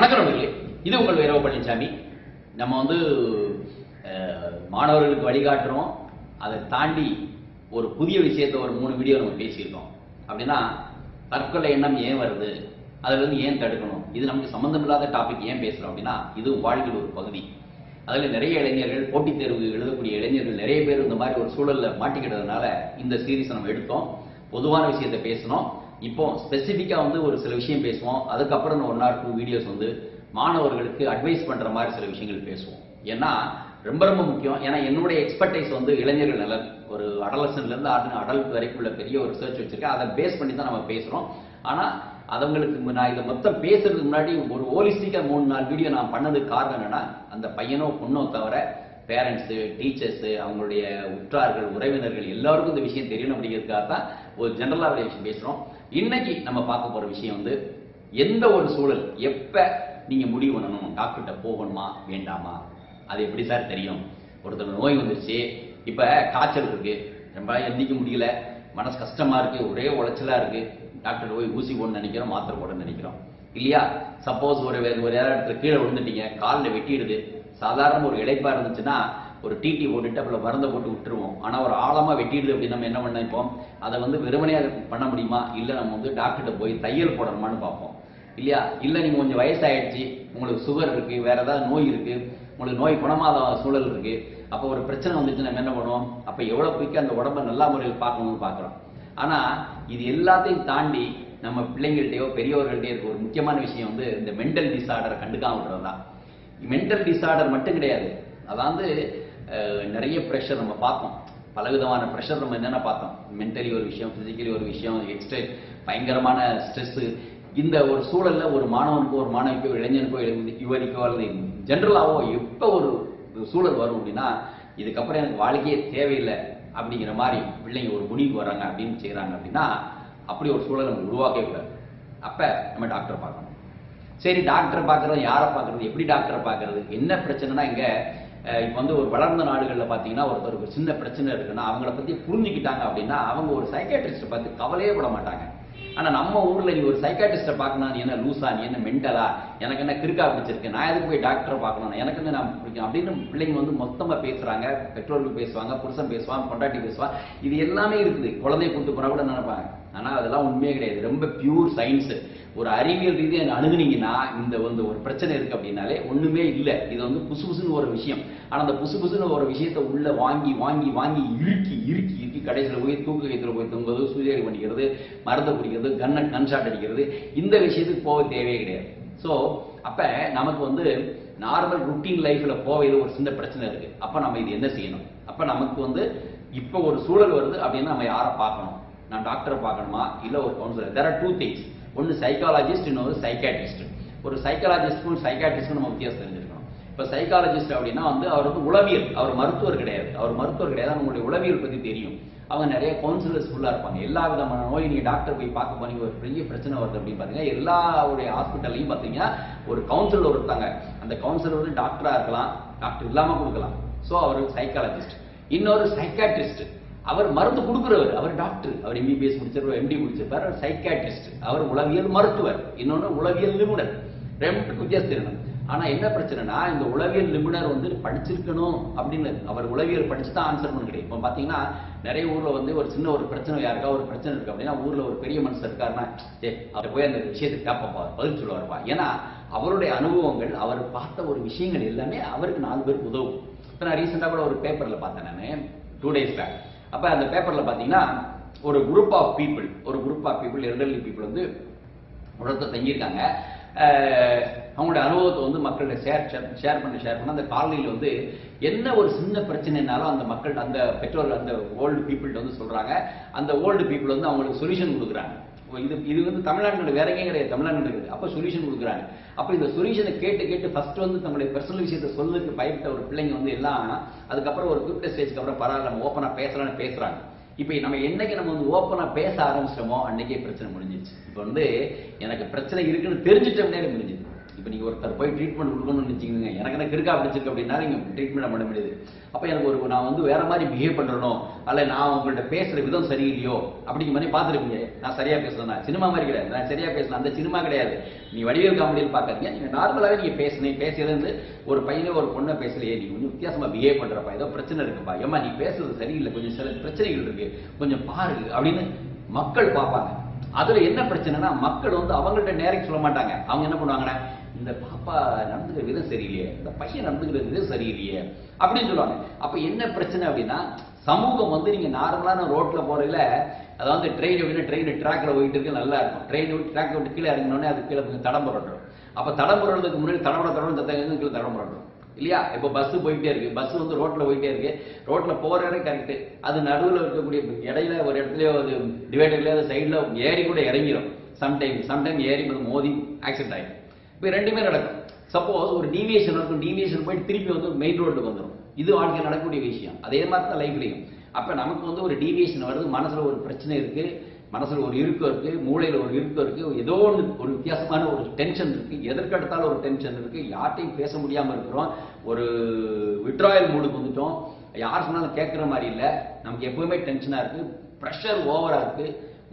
வணக்கம் நண்பர்களே. இது உங்கள் வீரவ பழனிசாமி நம்ம வந்து மாணவர்களுக்கு வழிகாட்டுறோம். அதை தாண்டி ஒரு புதிய விஷயத்தை ஒரு மூணு வீடியோ நம்ம பேசியிருக்கோம். அப்படின்னா தற்கொலை எண்ணம் ஏன் வருது? அதுலேருந்து ஏன் தடுக்கணும்? இது நமக்கு சம்பந்தமில்லாத டாபிக் ஏன் பேசுகிறோம் அப்படின்னா இது வாழ்வில் ஒரு பகுதி. அதில் நிறைய இளைஞர்கள் போட்டித் தேர்வு எழுதக்கூடிய இளைஞர்கள் நிறைய பேர் இந்த மாதிரி ஒரு சூழலில் மாட்டிக்கிட்டதுனால இந்த சீரீஸை நம்ம எடுத்தோம். பொதுவான விஷயத்தை பேசணும் இப்போ ஸ்பெசிஃபிக்காக வந்து ஒரு சில விஷயம் பேசுவோம். அதுக்கப்புறம் ஒன் ஆர் டூ வீடியோஸ் வந்து மாணவர்களுக்கு அட்வைஸ் பண்ணுற மாதிரி சில விஷயங்கள் பேசுவோம். ஏன்னா ரொம்ப ரொம்ப முக்கியம். ஏன்னா என்னுடைய எக்ஸ்பர்டைஸ் வந்து இளைஞர்கள் நலன். ஒரு அடலசன்லேருந்து இருந்து அடல்ட் வரைக்கும் உள்ள பெரிய ஒரு ரிசர்ச் வச்சுருக்கேன். அதை பேஸ் பண்ணி தான் நம்ம பேசுகிறோம் ஆனால் அவங்களுக்கு நான் இதை மொத்தம் பேசுறதுக்கு முன்னாடி ஒரு ஹோலிஸ்டிக்காக மூணு நாலு வீடியோ நான் பண்ணதுக்கு காரணம் என்னென்னா அந்த பையனோ பொண்ணோ தவிர பேரண்ட்ஸு டீச்சர்ஸு அவங்களுடைய உற்றார்கள் உறவினர்கள் எல்லாருக்கும் இந்த விஷயம் தெரியணும் அப்படிங்கிறதுக்காக தான் ஒரு ஜென்ரலாக விஷயம் பேசுகிறோம் இன்னைக்கு நம்ம பார்க்க போகிற விஷயம் வந்து எந்த ஒரு சூழல் எப்போ நீங்கள் முடிவு பண்ணணும்? டாக்டர்கிட்ட போகணுமா? வேண்டாமா? அது எப்படி சார் தெரியும்? ஒருத்தர் நோய் வந்துருச்சு. இப்போ காய்ச்சல் இருக்கு. ரொம்ப எந்திக்க முடியல. மனசு கஷ்டமா இருக்கு. ஒரே உளைச்சலா இருக்கு. டாக்டர் போய் ஊசி போடணும்னு நினைக்கிறோம். மாத்திரை போடணும்னு நினைக்கிறோம். இல்லையா? சப்போஸ் ஒரு ஒரு இடத்துல கீழே விழுந்துட்டீங்க. காலில் வெட்டிடுது. சாதாரண ஒரு இழைப்பா இருந்துச்சுன்னா ஒரு டிடி போட்டுட்டு அப்புறம் மருந்தை போட்டு விட்டுருவோம். ஆனால் ஒரு ஆழமாக வெட்டிடுது அப்படின்னு நம்ம என்ன பண்ணிப்போம் அதை வந்து வெறுமனையாக பண்ண முடியுமா? இல்லை நம்ம வந்து டாக்டர்கிட்ட போய் தையல் போடணுமான்னு பார்ப்போம். இல்லையா? இல்லை நீங்கள் கொஞ்சம் வயசாயிடுச்சு உங்களுக்கு சுகர் இருக்குது வேறு ஏதாவது நோய் இருக்குது உங்களுக்கு நோய் குணமாத சூழல் இருக்குது அப்போ ஒரு பிரச்சனை வந்துச்சு நம்ம என்ன பண்ணுவோம்? அப்போ எவ்வளோ குயிக்கா அந்த உடம்ப நல்ல முறையில் பார்க்கணும்னு பார்க்குறோம். ஆனால் இது எல்லாத்தையும் தாண்டி நம்ம பிள்ளைங்கள்ட்டையோ பெரியவர்கள்ட்டையோ இருக்க ஒரு முக்கியமான விஷயம் வந்து இந்த மென்டல் டிசார்டரை கண்டுக்காம விடுறது தான் மென்டல் டிசார்டர் மட்டும் கிடையாது. அதாவது நிறைய ப்ரெஷர் நம்ம பார்த்தோம் பலவிதமான ப்ரெஷர் நம்ம என்னென்ன பார்த்தோம் மென்டலி ஒரு விஷயம் ஃபிசிக்கலி ஒரு விஷயம் எக்ஸ்ட்ரா பயங்கரமான ஸ்ட்ரெஸ்ஸு இந்த ஒரு சூழல்ல ஒரு மாணவனுக்கோ ஒரு மாணவிக்கோ இளைஞனுக்கோ எழுதி யுவதிக்கோ அல்லது ஜென்ரலாகவோ எப்போ ஒரு சூழல் வரும் அப்படின்னா இதுக்கப்புறம் எனக்கு வாழ்க்கையே தேவையில்லை அப்படிங்கிற மாதிரி பிள்ளைங்க ஒரு முடிவுக்கு வராங்க அப்படின்னு செய்கிறாங்க அப்படின்னா அப்படி ஒரு சூழலை நம்ம உருவாக்கவே கூடாது. அப்போ நம்ம டாக்டர் பார்க்கணும். சரி டாக்டரை பார்க்குறது யாரை பார்க்குறது எப்படி டாக்டரை பார்க்குறது என்ன பிரச்சனைனா இங்கே இப்போ வந்து ஒரு வளர்ந்த நாடுகளில் பார்த்தீங்கன்னா ஒருத்தருக்கு ஒரு சின்ன பிரச்சனை இருக்குன்னா அவங்கள பற்றி புரிஞ்சுக்கிட்டாங்க அப்படின்னா அவங்க ஒரு சைக்கேட்ரிஸ்ட்டை பார்த்து கவலையே பட மாட்டாங்க. ஆனால் நம்ம ஊரில் நீ ஒரு சைக்காட்ரிஸ்ட பார்க்கணும் நீ என்ன லூஸா நீ என்ன மென்டலா எனக்கு என்ன கிறுக்கா பிடிச்சிருக்கு? நான் எதுக்கு போய் டாக்டரை பார்க்கணும் எனக்கு என்ன நான் பிடிக்கும். அப்படின்னு பிள்ளைங்க வந்து மொத்தமாக பேசுகிறாங்க பெற்றோர்கள் பேசுவாங்க புருஷன் பேசுவான் பொண்டாட்டி பேசுவான். இது எல்லாமே இருக்குது. குழந்தைய கூட்டு போனால் கூட நினைப்பாங்க? ஆனால் அதெல்லாம் உண்மையே கிடையாது. ரொம்ப பியூர் சயின்ஸ் ஒரு அறிவியல் ரீதியாக அணுகுனீங்கன்னா இந்த வந்து ஒரு பிரச்சனை இருக்குது அப்படின்னாலே ஒன்றுமே இல்லை. இது வந்து புசு புசுன்னு ஒரு விஷயம். ஆனால் அந்த புசு புசுன்னு ஒரு விஷயத்தை உள்ளே வாங்கி வாங்கி வாங்கி இறுக்கி இறுக்கி இறுக்கி கடைசியில் போய் தூக்கு கைத்துல போய் தூங்குறது சூசைடு பண்ணிக்கிறது மருந்தை குடிக்கிறது கண்ணை கன்ஷாட் அடிக்கிறது இந்த விஷயத்துக்கு போக தேவையே கிடையாது. ஸோ அப்ப நமக்கு வந்து நார்மல் ருட்டீன் லைஃப்ல போவையில் ஒரு சின்ன பிரச்சனை இருக்கு. அப்ப நம்ம இது என்ன செய்யணும்? அப்ப நமக்கு வந்து இப்போ ஒரு சூழல் வருது அப்படின்னு நம்ம யாரை பார்க்கணும்? நான் டாக்டரை பார்க்கணுமா? இல்லை ஒரு counsellor there are two things ஒன்னு சைக்காலஜிஸ்ட் இன்னொரு சைக்காட்ரிஸ்ட் ஒரு சைக்காலஜிஸ்ட்க்கும் சைக்காட்ரிஸ்ட்க்கும் நம்ம வித்தியாசம் தெரிஞ்சிருக்கணும் இப்போ சைக்காலஜிஸ்ட் அப்படின்னா வந்து அவர் வந்து உளவியல் அவர் மருத்துவர் கிடையாது. அவர் மருத்துவர் கிடையாது. அவங்களுடைய உளவியல் பத்தி தெரியும். அவங்க நிறைய கவுன்சிலர்ஸ் ஃபுல்லாக இருப்பாங்க. எல்லா விதமான நோய் நீங்கள் டாக்டர் போய் பார்க்க போனீங்க ஒரு பெரிய பிரச்சனை வருது அப்படின்னு பார்த்தீங்கன்னா உடைய ஹாஸ்பிட்டல்லையும் பார்த்தீங்கன்னா ஒரு கவுன்சிலர் இருக்காங்க. அந்த கவுன்சிலர் வந்து டாக்டராக இருக்கலாம். டாக்டர் இல்லாமல் கொடுக்கலாம். ஸோ அவர் சைக்காலஜிஸ்ட் இன்னொரு சைக்காட்ரிஸ்ட் அவர் மருந்து கொடுக்குறவர் அவர் டாக்டர் அவர் எம்பிபிஎஸ் முடிச்சிருப்பார் எம்டி முடிச்சிருப்பார். அவர் சைக்காட்ரிஸ்ட் அவர் உளவியல் மருத்துவர். இன்னொன்று உளவியல் நிபுணர். ரெண்டு வித்தியாசம் தெரியணும் ஆனா என்ன பிரச்சனைனா இந்த உளவியல் நிபுணர் வந்து படிச்சிருக்கணும் அப்படின்னு அவர் உளவியல் படிச்சு தான் ஆன்சர் பண்ண கிடையாது இப்போ பாத்தீங்கன்னா நிறைய ஊர்ல வந்து ஒரு சின்ன ஒரு பிரச்சனை யாருக்கா ஒரு பிரச்சனை இருக்கு அப்படின்னா ஊர்ல ஒரு பெரிய மனுஷன் இருக்காருன்னா ஏ அவர் போய் அந்த விஷயத்தை கேப்பப்பா பதில் சொல்லுவாருப்பா. ஏன்னா அவருடைய அனுபவங்கள் அவர் பார்த்த ஒரு விஷயங்கள் எல்லாமே அவருக்கு நாலு பேருக்கு உதவும். இப்போ நான் ரீசெண்டாக கூட ஒரு பேப்பர்ல பார்த்தேன் நான் டூ டேஸ் பேக் அப்ப அந்த பேப்பர்ல பாத்தீங்கன்னா ஒரு குரூப் ஆஃப் பீப்புள் ஒரு group of people elderly people வந்து ஒரு தங்கியிருக்காங்க. அவங்களுடைய அனுபவத்தை வந்து மக்கள்கிட்ட ஷேர் ஷேர் பண்ணி ஷேர் பண்ண. அந்த காலனியில் வந்து என்ன ஒரு சின்ன பிரச்சனைனாலும் அந்த மக்கள் அந்த பெற்றோர்கள் அந்த ஓல்டு பீப்புள்கிட்ட வந்து சொல்கிறாங்க அந்த ஓல்டு பீப்புள் வந்து அவங்களுக்கு சொல்யூஷன் கொடுக்குறாங்க. ஓ, இது இது வந்து தமிழ்நாட்டில் வேற எங்கேயும் கிடையாது. தமிழ்நாட்டில் இருக்குது. அப்போ சொல்யூஷன் கொடுக்குறாங்க. அப்போ இந்த சொல்யூஷனை கேட்டு கேட்டு ஃபர்ஸ்ட் வந்து தங்களுடைய பர்சனல் விஷயத்தை சொல்லுறதுக்கு பயப்பட்ட ஒரு பிள்ளைங்க வந்து எல்லாம் அதுக்கப்புறம் ஒரு குறிப்பிட்ட ஸ்டேஜ்க்கு அப்புறம் பரவாயில்ல நம்ம ஓப்பனாக பேசலாம்னு பேசுகிறாங்க இப்போ நம்ம என்னைக்கு நம்ம வந்து ஓப்பனாக பேச ஆரம்பிச்சிட்டோமோ அன்னைக்கே பிரச்சனை முடிஞ்சிச்சு இப்போ வந்து எனக்கு பிரச்சனை இருக்குன்னு தெரிஞ்சிட்டோம்னே முடிஞ்சிது இப்போ நீங்கள் ஒருத்தர் போய் ட்ரீட்மெண்ட் கொடுக்கணும்னு வச்சுக்கோங்க எனக்கு எனக்கு இருக்கா பிடிச்சிருக்கு அப்படின்னா நீங்கள் ட்ரீட்மெண்ட் பண்ண முடியாது. அப்போ எனக்கு ஒரு நான் வந்து வேற மாதிரி பிஹேவ் பண்ணுறனோ அல்ல நான் உங்கள்கிட்ட பேசுகிற விதம் சரியில்லையோ அப்படிங்கிற மாதிரி பார்த்துருப்பீங்க. நான் சரியாக பேசுறேன் சினிமா மாதிரி கிடையாது. நான் சரியாக பேசுகிறேன் அந்த சினிமா கிடையாது. நீ வடிவேல் காமெடியில் பார்க்காதீங்க. நீங்கள் நார்மலாகவே நீங்க பேசினேன் பேசுறது ஒரு பையனே ஒரு பொண்ணை பேசலையே நீ கொஞ்சம் வித்தியாசமாக பிஹேவ் பண்ணுறப்பா ஏதோ பிரச்சனை இருக்குப்பா. ஏமா நீ பேசுறது சரியில்லை. கொஞ்சம் சில பிரச்சனைகள் இருக்குது கொஞ்சம் பாரு அப்படின்னு மக்கள் பார்ப்பாங்க. அதுல என்ன பிரச்சனைனா மக்கள் வந்து அவங்கள்ட்ட நேரம் சொல்ல மாட்டாங்க. அவங்க என்ன பண்ணுவாங்கன்னா இந்த பாப்பா நடந்துக்கிற விதம் சரியில்லையே இந்த பையன் நடந்துக்கிற விதம் சரியில்லையே அப்படின்னு சொல்லுவாங்க. அப்போ என்ன பிரச்சனை அப்படின்னா சமூகம் வந்து நீங்கள் நார்மலான ரோட்டில் போறதுல அதாவது ட்ரெயின் அப்படின்னா ட்ரெயின் ட்ராக்ல போயிட்டு இருக்கு நல்லா இருக்கும். ட்ரெயின் விட்டு ட்ராக் விட்டு கீழே இறங்கினோடனே அது கீழே கொஞ்சம் தடம் புரட்டும் அப்போ தடம் புரடுறதுக்கு முன்னாடி தடம்பட தடம் தத்தங்க கீழே தடம் புரட்டும் இல்லையா? இப்போ பஸ் போயிட்டே இருக்கு. பஸ் வந்து ரோட்டில் போயிட்டே இருக்கு. ரோட்டில் போகிற இடம் கரெக்ட் அது நடுவில் இருக்கக்கூடிய இடையில ஒரு இடத்துலையோ ஒரு டிவைடர்ல அது சைடில் ஏறி கூட இறங்கிடும் சம்டைம் சம்டைம் ஏறி மோதி ஆக்சிடென்ட் ஆகிடும் இப்போ ரெண்டுமே நடக்கும். சப்போஸ் ஒரு டீவியேஷன் இருக்கும் டீவியேஷன் போயிட்டு திருப்பி வந்து மெயின் ரோடு வந்துடும் இது வாழ்க்கையில் நடக்கக்கூடிய விஷயம். அதே மாதிரி தான் லைஃப்லையும் அப்போ நமக்கு வந்து ஒரு டீவியேஷன் வருது மனசில் ஒரு பிரச்சனை இருக்கு மனசில் ஒரு இறுக்கம் இருக்கு மூளையில் ஒரு இறுக்கம் இருக்கு ஏதோ ஒன்று ஒரு வித்தியாசமான ஒரு டென்ஷன் இருக்கு எதற்கெடுத்தாலும் ஒரு டென்ஷன் இருக்கு யார்ட்டையும் பேச முடியாமல் இருக்கிறோம் ஒரு விட்ராயல் மூடுக்கு வந்துட்டோம். யார் சொன்னாலும் கேட்குற மாதிரி இல்லை. நமக்கு எப்பவுமே டென்ஷனாக இருக்கு ப்ரெஷர் ஓவராக இருக்கு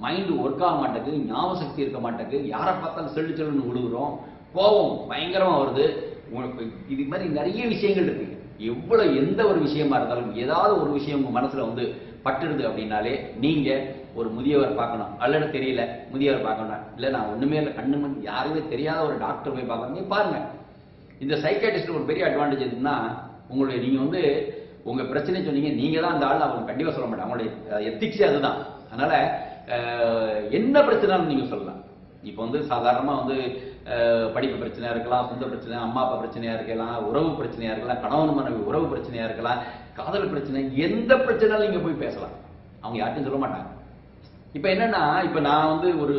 மைண்டு ஒர்க் ஆக மாட்டேங்குது ஞாபக சக்தி இருக்க மாட்டேங்குது யாரை பார்த்தாலும் செல்லு செல்லுன்னு விழுகிறோம் கோபம் பயங்கரமாக வருது. உங்களுக்கு இது மாதிரி நிறைய விஷயங்கள் இருக்கு. எவ்வளோ எந்த ஒரு விஷயமா இருந்தாலும் ஏதாவது ஒரு விஷயம் உங்கள் மனசில் வந்து பட்டுடுது அப்படின்னாலே நீங்கள் ஒரு முதியவர் பார்க்கணும். அல்லது தெரியல முதியவர் பார்க்கணும். இல்லை நான் ஒன்றுமே இல்லை கண்ணு மண் யாருமே தெரியாத ஒரு டாக்டர் போய் பார்க்கணும். பாருங்கள் இந்த சைக்காட்டிஸ்ட் ஒரு பெரிய அட்வான்டேஜ் எதுன்னா உங்களுடைய நீங்கள் வந்து உங்கள் பிரச்சனை சொன்னீங்க நீங்கள் தான் அந்த ஆள் அவங்க கண்டிப்பாக சொல்ல மாட்டாங்க. அவங்களுடைய எத்திக்ஸே அதுதான். அதனால் என்ன பிரச்சனைன்னு நீங்கள் சொல்லலாம். இப்போ வந்து சாதாரணமாக வந்து படிப்பு பிரச்சனையா இருக்கலாம் சொந்த பிரச்சனை அம்மா அப்பா பிரச்சனையா இருக்கலாம் உறவு பிரச்சனையா இருக்கலாம் கணவன் மனைவி உறவு பிரச்சனையா இருக்கலாம் காதல் பிரச்சனை எந்த பிரச்சனையும் நீங்க போய் பேசலாம். அவங்க யார்ட்டும் சொல்ல மாட்டாங்க. இப்போ என்னன்னா இப்போ நான் வந்து ஒரு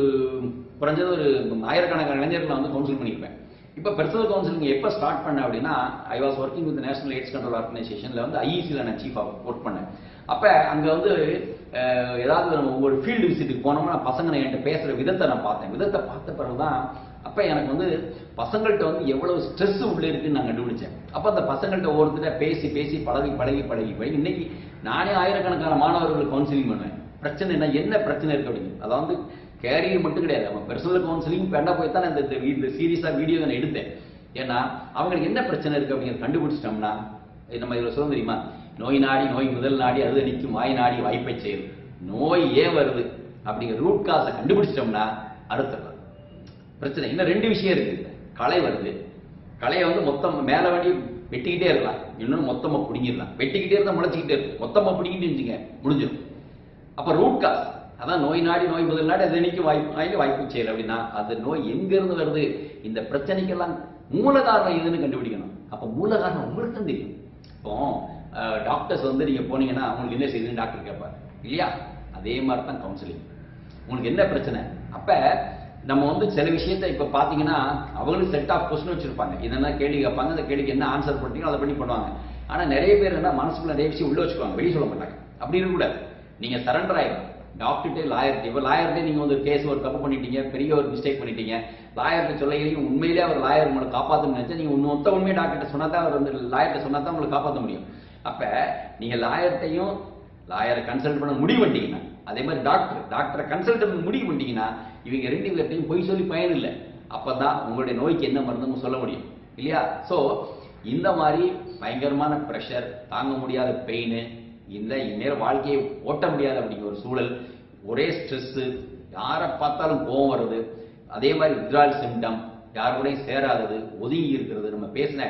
குறைஞ்சது ஒரு ஆயிரக்கணக்கான இளைஞர்களை வந்து கவுன்சில் பண்ணியிருப்பேன். இப்போ பர்சனல் கவுன்சிலிங் எப்போ ஸ்டார்ட் பண்ணேன் அப்படின்னா I was working with national AIDS control ஆர்கனைசேஷனில் வந்து ஐஇசியில் நான் சீஃபாக ஒர்க் பண்ணேன். அப்போ அங்கே வந்து ஏதாவது நம்ம ஒரு ஃபீல்டு விசிட்டுக்கு போனோம்னா பசங்க என்கிட்ட பேசுகிற விதத்தை நான் பார்த்தேன். விதத்தை பார்த்த பிறகு தான் அப்போ எனக்கு வந்து பசங்கள்கிட்ட வந்து எவ்வளவு ஸ்ட்ரெஸ் உள்ளே இருக்குன்னு நான் கண்டுபிடிச்சேன். அப்போ அந்த பசங்கள்கிட்ட ஒருத்தர பேசி பேசி பழகி பழகி பழகி பழகி. இன்னைக்கு நானே ஆயிரக்கணக்கான மாணவர்களுக்கு கவுன்சிலிங் பண்ணுவேன். பிரச்சனை என்ன என்ன பிரச்சனை இருக்கு அப்படின்னு. அதாவது கேரியர் மட்டும் கிடையாது. நம்ம பர்சனல் கவுன்சிலிங் பண்ண போய் தான் இந்த இந்த- சீரியஸாக வீடியோ நான் எடுத்தேன். ஏன்னா அவங்களுக்கு என்ன பிரச்சனை இருக்கு அப்படிங்கிறத கண்டுபிடிச்சிட்டோம்னா இது நம்ம இதில் சொல்ல தெரியுமா? நோய் நாடி நோய் முதல் நாடி அது நிற்கும் வாய் நாடி வாய்ப்பை செய்யும் நோய் ஏன் வருது. அப்படிங்கிற ரூட் காசை கண்டுபிடிச்சிட்டோம்னா அடுத்த பிரச்சனை. இன்னும் ரெண்டு விஷயம் இருக்கு. களை வருது. களையை வந்து மொத்தம் மேல வண்டி வெட்டிக்கிட்டே இருக்கலாம். இன்னொன்று மொத்தமா பிடிங்கிடலாம். வெட்டிக்கிட்டே இருந்தா முளைச்சிக்கிட்டே இருக்கு மொத்தமா பிடிங்கிட்டு இருந்துச்சுங்க முடிஞ்சிடும் அப்ப ரூட் காஸ் அதான் நோய் நாடி நோய் முதல் நாடு அது நினைக்கும் வாய்ப்பு நாயில் வாய்ப்பு செய்யல அப்படின்னா அது நோய் எங்கேருந்து வருது? இந்த பிரச்சனைக்கெல்லாம் மூல காரணம் எதுன்னு கண்டுபிடிக்கணும். அப்ப மூல காரணம் உங்களுக்கு தான் தெரியும். இப்போ டாக்டர்ஸ் வந்து நீங்க போனீங்கன்னா உங்களுக்கு என்ன செய்யுதுன்னு டாக்டர் கேட்பாரு. இல்லையா? அதே மாதிரி தான் கவுன்சிலிங் உங்களுக்கு என்ன பிரச்சனை? அப்போ நம்ம வந்து சில விஷயத்த இப்போ பார்த்தீங்கன்னா அவங்களும் செட் ஆஃப் கொஸ்டின் வச்சிருப்பாங்க. இதெல்லாம் கேள்வி கேட்பாங்க அந்த கேள்விக்கு என்ன ஆன்சர் பண்ணுறீங்களோ அதை பண்ணி பண்ணுவாங்க. ஆனால் நிறைய பேர் என்ன மனசுக்குள்ள நிறைய விஷயம் உள்ளே வச்சுக்குவாங்க. வெளியே சொல்ல மாட்டாங்க. அப்படி இருக்கக்கூடாது நீங்கள் சரண்டர் ஆகிடும் டாக்டர்கிட்ட லாயர்கிட்ட இப்போ லாயர்கிட்ட நீங்கள் வந்து கேஸ் ஒரு தப்பு பண்ணிட்டீங்க பெரிய ஒரு மிஸ்டேக் பண்ணிட்டீங்க. லாயர்கிட்ட சொல்லையிலையும் உண்மையிலே அவர் லாயர் உங்களை காப்பாற்றணும்னு நினச்சா நீங்கள் இன்னும் மொத்த உண்மையை டாக்டர்கிட்ட சொன்னால் தான் அவர் வந்து லாயர்கிட்ட சொன்னால் தான் உங்களை காப்பாற்ற முடியும். அப்போ நீங்கள் லாயர்கிட்டையும் லாயரை கன்சல்ட் பண்ண முடிவு பண்ணிட்டீங்கன்னா அதே மாதிரி டாக்டர் டாக்டரை கன்சல்ட் பண்ண முடிவு பண்ணிட்டீங்கன்னா இவங்க ரெண்டு பேர்த்தையும் பொய் சொல்லி பயன் இல்லை அப்பதான் உங்களுடைய நோய்க்கு என்ன மருந்துன்னு சொல்ல முடியும். இல்லையா? ஸோ இந்த மாதிரி பயங்கரமான ப்ரெஷர் தாங்க முடியாத பெயின் இந்த இந்நேரம் வாழ்க்கையை ஓட்ட முடியாத அப்படிங்கிற ஒரு சூழல் ஒரே ஸ்ட்ரெஸ்ஸு யாரை பார்த்தாலும் கோவம் வருது அதே மாதிரி வித்ரால் சிம்டம் யார் கூடயும் சேராதது ஒதுங்கி இருக்கிறது நம்ம பேசின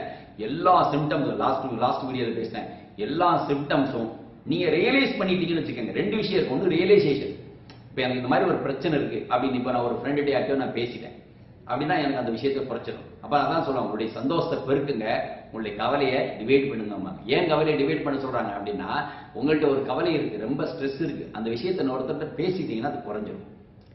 எல்லா சிம்டம்ஸ் லாஸ்ட் லாஸ்ட் வீடியோவில் பேசினேன் எல்லா சிம்டம்ஸும் நீங்கள் ரியலைஸ் பண்ணிட்டீங்கன்னு வச்சுக்கோங்க. ரெண்டு விஷயம் இருக்கு. ஒன்று ரியலைசேஷன் இப்போ எனக்கு இந்த மாதிரி ஒரு பிரச்சனை இருக்கு. அப்படின்னு இப்போ நான் ஒரு ஃப்ரெண்டுடைய யார்ட்டையோ நான் பேசிட்டேன். அப்படின்னா எனக்கு அந்த விஷயத்தை குறைச்சிடும் அப்போ அதான் சொல்லுவாங்க உங்களுடைய சந்தோஷத்தை பெருக்குங்க. உங்களுடைய கவலையை டிவைட் பண்ணுங்கம்மா. ஏன் கவலையை டிவைட் பண்ண சொல்றாங்க அப்படின்னா உங்கள்கிட்ட ஒரு கவலை இருக்கு ரொம்ப ஸ்ட்ரெஸ் இருக்கு. அந்த விஷயத்தை ஒருத்தர்கிட்ட பேசிட்டீங்கன்னா அது குறைஞ்சிடும்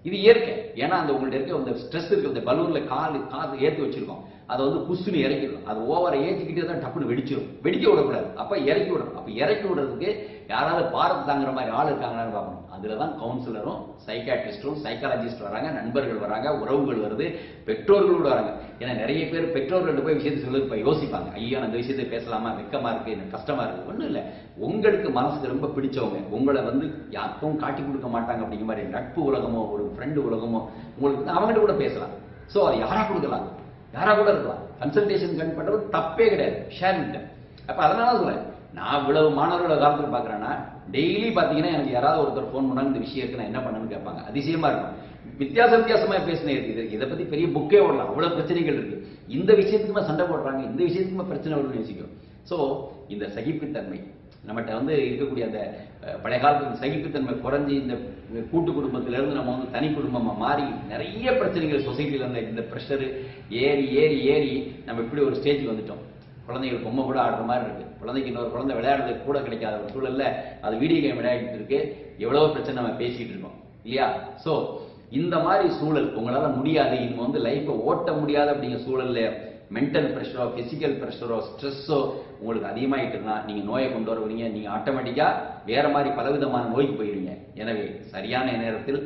இது இயற்கை. ஏன்னா அந்த உங்கள்ட்ட இருக்க அந்த ஸ்ட்ரெஸ் இருக்கு அந்த பலூன்ல கால் காசு ஏற்றி வச்சிருக்கோம். அதை வந்து புஷ்னு இறக்கிடும் அது ஓவரை ஏற்றிக்கிட்டே தான் டப்புனு வெடிச்சிடும் வெடிக்க விடக்கூடாது. அப்போ இறக்கி விடணும். அப்போ இறக்கி விடுறதுக்கு யாராவது பாரத் தாங்குற மாதிரி ஆள் இருக்காங்களான்னு பார்க்கணும். அதில் தான் கவுன்சிலரும் சைக்காட்டிஸ்டும் சைக்காலஜிஸ்ட் வராங்க நண்பர்கள் வராங்க உறவுகள் வருது பெற்றோர்கள் கூட வராங்க. ஏன்னா நிறைய பேர் பெற்றோர்கள்ட்ட போய் விஷயத்தை சொல்லி இப்போ யோசிப்பாங்க. ஐயோ அந்த விஷயத்தை பேசலாமா? வெக்கமா இருக்கு எனக்கு கஷ்டமா இருக்கு. ஒன்றும் இல்லை. உங்களுக்கு மனசுக்கு ரொம்ப பிடிச்சவங்க உங்களை வந்து யாருக்கும் காட்டி கொடுக்க மாட்டாங்க அப்படிங்கிற மாதிரி நட்பு உலகமோ ஒரு ஃப்ரெண்டு உலகமோ உங்களுக்கு அவங்ககிட்ட கூட பேசலாம். ஸோ அது யாரா கொடுக்கலாம்? யாரா கூட இருக்கலாம். கன்சல்டேஷன் கன் பண்றது தப்பே கிடையாது. ஷேர் வித் அப்ப அதனால சொல்றேன் நான் இவ்வளவு மாணவர்களோட காலத்தில் பார்க்குறேன்னா டெய்லி பார்த்தீங்கன்னா எனக்கு யாராவது ஒருத்தர் ஃபோன் பண்ணாங்க இந்த விஷயத்துக்கு நான் என்ன பண்ணணும்னு கேட்பாங்க. அதிசயமாக இருக்கும். வித்தியாச வித்தியாசமாக பேசினே இது இதை பற்றி பெரிய புக்கே ஓடலாம் அவ்வளோ பிரச்சனைகள் இருக்குது இந்த விஷயத்துக்குமே சண்டை போடுறாங்க. இந்த விஷயத்துக்குமே பிரச்சனை வரும்னு யோசிக்கும் ஸோ இந்த சகிப்புத்தன்மை நம்மகிட்ட வந்து இருக்கக்கூடிய அந்த பழைய காலத்து சகிப்புத்தன்மை குறைஞ்சி இந்த கூட்டு குடும்பத்திலேருந்து நம்ம வந்து தனி குடும்பமாக மாறி நிறைய பிரச்சனைகள் சொசைட்டியில் இருந்த இந்த ப்ரெஷரு ஏறி ஏறி ஏறி நம்ம இப்படி ஒரு ஸ்டேஜ் வந்துட்டோம். குழந்தைகள் பொம்மை கூட ஆடுற மாதிரி இருக்கு. குழந்தைக்கு இன்னொரு குழந்தை விளையாடுறதுக்கு கூட கிடைக்காத ஒரு சூழல்ல அது வீடியோ கேம் விளையாடிட்டு இருக்கு. எவ்வளவோ பிரச்சனை நம்ம பேசிட்டு இருக்கோம். இல்லையா? ஸோ இந்த மாதிரி சூழல் உங்களால முடியாது. இனிமே வந்து லைஃப்பை ஓட்ட முடியாது அப்படிங்கிற சூழல்ல மென்டல் ப்ரெஷரோ பிசிக்கல் ப்ரெஷரோ ஸ்ட்ரெஸ்ஸோ உங்களுக்கு அதிகமாயிட்டுனா நீங்கள் நோயை கொண்டு வருவீங்க. நீங்கள் ஆட்டோமேட்டிக்காக வேறு மாதிரி பலவிதமான நோய்க்கு போயிடுங்க எனவே சரியான நேரத்தில்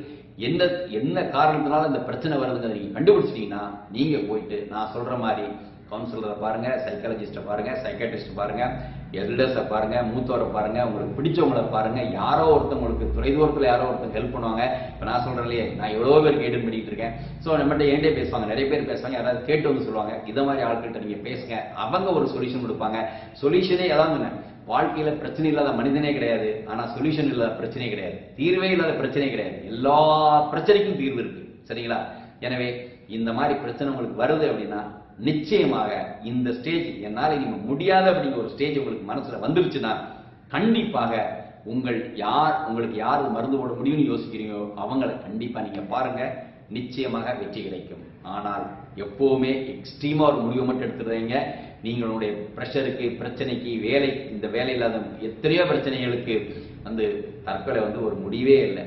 என்ன என்ன காரணத்தினால இந்த பிரச்சனை வருதுங்கிறத நீங்கள் கண்டுபிடிச்சிட்டிங்கன்னா நீங்கள் போயிட்டு நான் சொல்கிற மாதிரி கவுன்சிலரை பாருங்கள் சைக்காலஜிஸ்ட்டை பாருங்கள் சைக்காட்ரிஸ்ட்டை பாருங்கள் எல்டர்ஸை பாருங்கள் மூத்தவரை பாருங்கள் உங்களுக்கு பிடிச்சவங்கள பாருங்கள் யாரோ ஒருத்தவங்களுக்கு தொலைதூரத்தில் யாரோ ஒருத்தங்க ஹெல்ப் பண்ணுவாங்க. இப்போ நான் சொல்கிறேன் இல்லையே நான் எவ்வளோ பேர் கேட்டு பண்ணிகிட்டு இருக்கேன். ஸோ நம்மகிட்ட என்கிட்ட பேசுவாங்க? நிறைய பேர் பேசுவாங்க யாராவது கேட்டு வந்து சொல்லுவாங்க. இதை மாதிரி ஆட்கிட்ட நீங்கள் பேசுங்க. அவங்க ஒரு சொல்யூஷன் கொடுப்பாங்க. சொல்யூஷனே ஏதாவது வாழ்க்கையில் பிரச்சனை இல்லாத மனிதனே கிடையாது. ஆனால் சொல்யூஷன் இல்லாத பிரச்சனையே கிடையாது. தீர்வே இல்லாத பிரச்சனையே கிடையாது. எல்லா பிரச்சனைக்கும் தீர்வு இருக்குது சரிங்களா? எனவே இந்த மாதிரி பிரச்சனை உங்களுக்கு வருது அப்படின்னா நிச்சயமாக இந்த ஸ்டேஜ் என்னால் நீங்கள் முடியாத அப்படிங்கிற ஒரு ஸ்டேஜ் உங்களுக்கு மனசுல வந்துருச்சுன்னா கண்டிப்பாக உங்கள் யார் உங்களுக்கு யார் மருந்து போட முடியும்னு யோசிக்கிறீங்களோ அவங்கள கண்டிப்பா நீங்க பாருங்க. நிச்சயமாக வெற்றி கிடைக்கும். ஆனால் எப்பவுமே எக்ஸ்ட்ரீமா ஒரு முடிவு மட்டும் எடுத்துடுறீங்க நீங்களுடைய ப்ரெஷருக்கு பிரச்சனைக்கு வேலை இந்த வேலை இல்லாத எத்தனையோ பிரச்சனைகளுக்கு வந்து தற்கொலை வந்து ஒரு முடிவே இல்லை.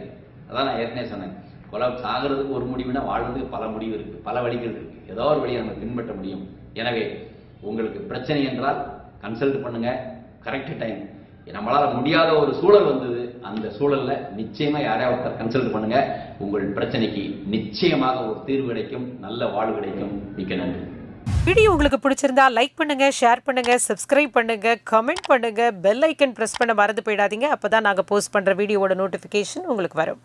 அதான் நான் ஏற்கனவே சொன்னேன். கொலை சாகிறதுக்கு ஒரு முடிவுனா வாழ்றதுக்கு பல முடிவு இருக்கு பல வழிகள் இருக்கு. ஏதோ ஒரு வழியை நம்ம பின்பற்ற முடியும். எனவே உங்களுக்கு பிரச்சனை என்றால் கன்சல்ட் பண்ணுங்க. கரெக்ட் டைம் நம்மளால் முடியாத ஒரு சூழல் வந்தது. அந்த சூழல்ல நிச்சயமா யாரையா ஒருத்தர் கன்சல்ட் பண்ணுங்க. உங்கள் பிரச்சனைக்கு நிச்சயமாக ஒரு தீர்வு கிடைக்கும். நல்ல வாழ்வு கிடைக்கும். மிக்க நன்றி. வீடியோ உங்களுக்கு பிடிச்சிருந்தா லைக் பண்ணுங்க ஷேர் பண்ணுங்க சப்ஸ்கிரைப் பண்ணுங்க கமெண்ட் பண்ணுங்க பெல் ஐக்கன் பிரஸ் பண்ண மறந்து போயிடாதீங்க. அப்பதான் நாங்க போஸ்ட் பண்ற வீடியோவோட நோட்டிபிகேஷன் உங்களுக்கு வரும்.